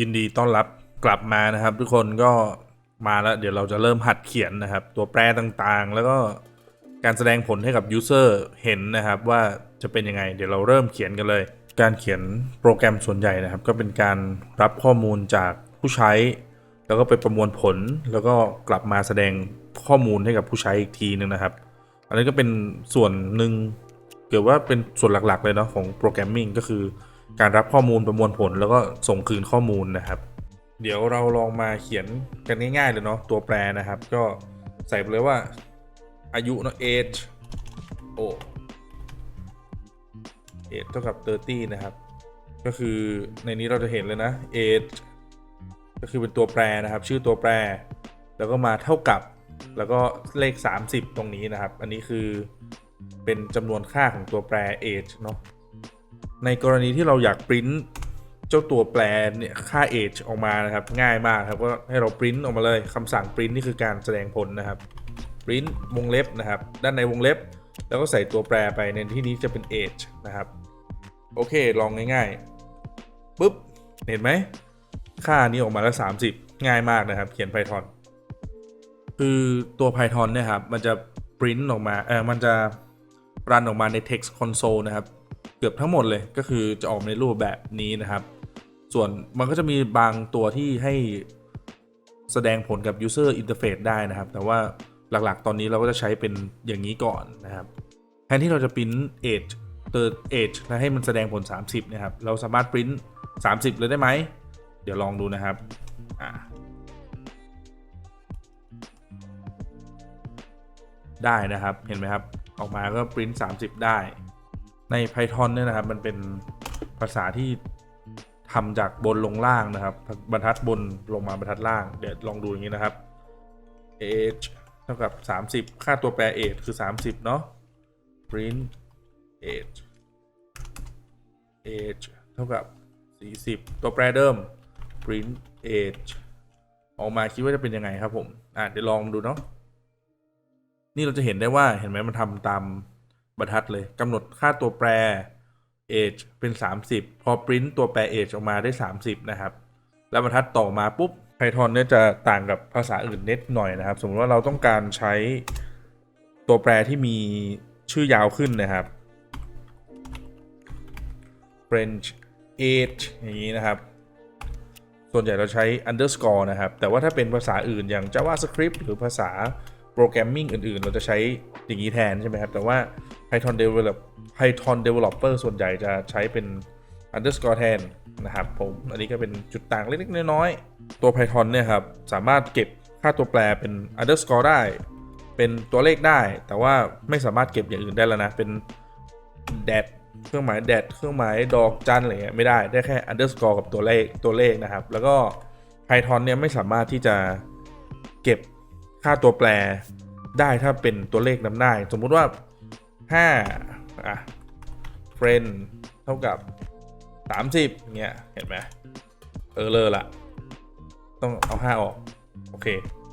ยินดีต้อนรับกลับมานะครับ ทุกคนก็มาแล้ว เดี๋ยวเราจะเริ่มหัดเขียนนะครับ ตัวแปรต่างๆ แล้วก็การแสดงผลให้กับ User เห็นนะครับ ว่าจะเป็นยังไง เดี๋ยวเราเริ่มเขียนกันเลย การเขียนโปรแกรมส่วนใหญ่นะครับ ก็เป็นการรับข้อมูลจากผู้ใช้ แล้วก็ไปประมวลผล แล้วก็กลับมาแสดงข้อมูลให้กับผู้ใช้อีกทีนึงนะครับ อันนี้ก็เป็นส่วนหนึ่งเกือบว่าเป็นส่วนหลักๆเลยเนาะของโปรแกรมมิ่งก็คือ การรับข้อมูลประมวลผลแล้วก็ส่งคืนข้อมูลนะครับ เดี๋ยวเราลองมาเขียนกันง่ายๆเลยเนาะตัวแปรนะครับ ก็ใส่ไปเลยว่า อายุเนาะ age โอ age เท่ากับ 30 นะครับ ก็คือในนี้เราจะเห็นเลยนะ age ก็คือเป็นตัวแปรนะครับ ชื่อตัวแปร แล้วก็มาเท่ากับ แล้วก็เลข 30 ตรงนี้นะครับ อันนี้คือเป็นจำนวนค่าของตัวแปร age เนาะ ในกรณีที่เราอยากปริ้นเจ้าตัวแปรเนี่ยค่า age ออกมานะครับ ง่ายมากครับก็ให้เราปริ้นออกมาเลยคำสั่งปริ้นนี่คือการแสดงผลนะครับปริ้นวงเล็บนะครับ ด้านในวงเล็บ แล้วก็ใส่ตัวแปรไปในที่นี้จะเป็น age นะครับ โอเคลองง่ายๆปุ๊บเห็นไหม ค่านี้ออกมาแล้ว 30 ง่ายมากนะครับ เขียน Python คือตัว Python เนี่ยครับ มันจะปริ้นออกมาเออมันจะรันออกมาใน text console นะครับ เกือบทั้งหมดเลยก็คือจะออกมาในรูปแบบนี้นะครับ ส่วนมันก็จะมีบางตัวที่ให้แสดงผลกับ user interface ได้นะครับ แต่ว่าหลักๆ ตอนนี้เราก็จะใช้เป็นอย่างนี้ก่อนนะครับ แทนที่เราจะปริ้น age third age และให้มันแสดงผล 30 นะครับ เราสามารถปริ้น30 เลยได้ไหม เดี๋ยวลองดูนะครับได้นะครับ เห็นไหมครับ ออกมาก็ปริ้น30 ได้ ใน Python เนี่ยนะครับ มันเป็นภาษาที่ทำจากบนลงล่างนะครับ บรรทัดบนลงมาบรรทัดล่าง เดี๋ยวลองดูอย่างนี้นะครับ age เท่ากับ 30 ค่าตัวแปร age คือ 30 เนาะ print age age เท่ากับ 40 ตัวแปรเดิม print age ออกมาคิดว่าจะเป็นยังไงครับผม อะเดี๋ยวลองดูเนาะ นี่เราจะเห็นได้ว่าเห็นไหมมันทำตาม บรรทัดเลยกำหนดค่าตัวแปร age เป็น 30 พอ print ตัวแปร age ออกมาได้ 30 นะครับ แล้วบรรทัดต่อมาปุ๊บ Python เนี่ยจะต่างกับภาษาอื่นนิดหน่อยนะครับ สมมติว่าเราต้องการใช้ตัวแปรที่มีชื่อยาวขึ้นนะครับ French age อย่างนี้นะครับ ส่วนใหญ่เราใช้ underscore นะครับ แต่ว่าถ้าเป็นภาษาอื่นอย่าง JavaScript หรือภาษาโปรแกรมมิ่งอื่น ๆ เราจะใช้อย่างนี้แทนใช่ไหมครับ แต่ว่า Python develop Python developer ส่วนใหญ่จะใช้เป็น underscore แทนนะครับผมอันนี้ก็เป็นจุดต่างเล็กๆน้อยๆตัว Python เนี่ยครับ สามารถเก็บค่าตัวแปรเป็น underscore ได้ เป็นตัวเลขได้ แต่ว่าไม่สามารถเก็บอย่างอื่นได้แล้วนะ เป็น dat เครื่องหมาย dat เครื่องหมายดอกจันอะไรเงี้ยไม่ได้ได้แค่ underscore กับตัวเลขตัวเลขนะครับ แล้วก็ Python เนี่ยไม่สามารถที่จะเก็บค่าตัวแปรได้ถ้าเป็นตัวเลขนำหน้า สมมุติว่า 5อะ friend เท่ากับ30เงี้ยเห็นไหมเออเลอละต้องเอา5ออก โอเค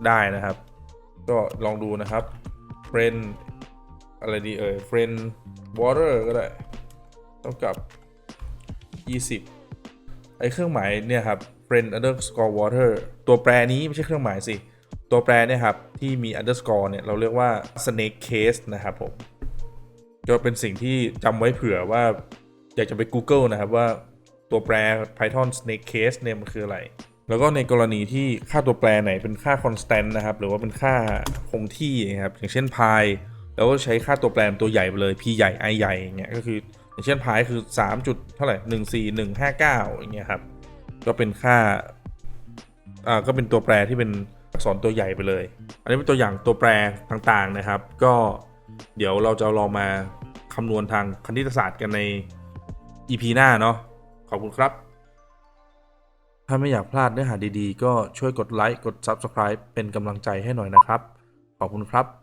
ได้นะครับ ก็ลองดูนะครับ friend อะไรดีเอ่ย friend water ก็ได้เท่ากับ 20 ไอเครื่องหมายเนี่ยครับ friend underscore water ตัวแปรนี้ไม่ใช่เครื่องหมายสิ ตัวแปรเนี่ยครับ ที่มี underscore เนี่ย เราเรียกว่า snake case นะครับผม ก็เป็นสิ่งที่จำไว้เผื่อว่า อยากจะไป Google นะครับว่าตัวแปร Python snake case เนี่ยมันคืออะไร แล้วก็ในกรณีที่ค่าตัวแปรไหนเป็นค่า constant นะครับ หรือว่าเป็นค่าคงที่นะครับ อย่างเช่น pi แล้วก็ใช้ค่าตัวแปรตัวใหญ่ไปเลย p ใหญ่ i ใหญ่อย่างเงี้ยก็คืออย่างเช่น pi คือ3จุดเท่าไหร่14159อย่างเงี้ยครับ ก็เป็นค่าอ่าก็เป็นตัวแปรที่เป็นอักษรตัวใหญ่ไปเลย อันนี้เป็นตัวอย่างตัวแปรต่างๆนะครับ ก็เดี๋ยวเราจะลองมา คำนวณทางคณิตศาสตร์กันใน EP หน้าเนาะขอบคุณครับ ถ้าไม่อยากพลาดเนื้อหาดีๆ ก็ช่วยกดไลค์กด Subscribe เป็นกำลังใจให้หน่อยนะครับ ขอบคุณครับ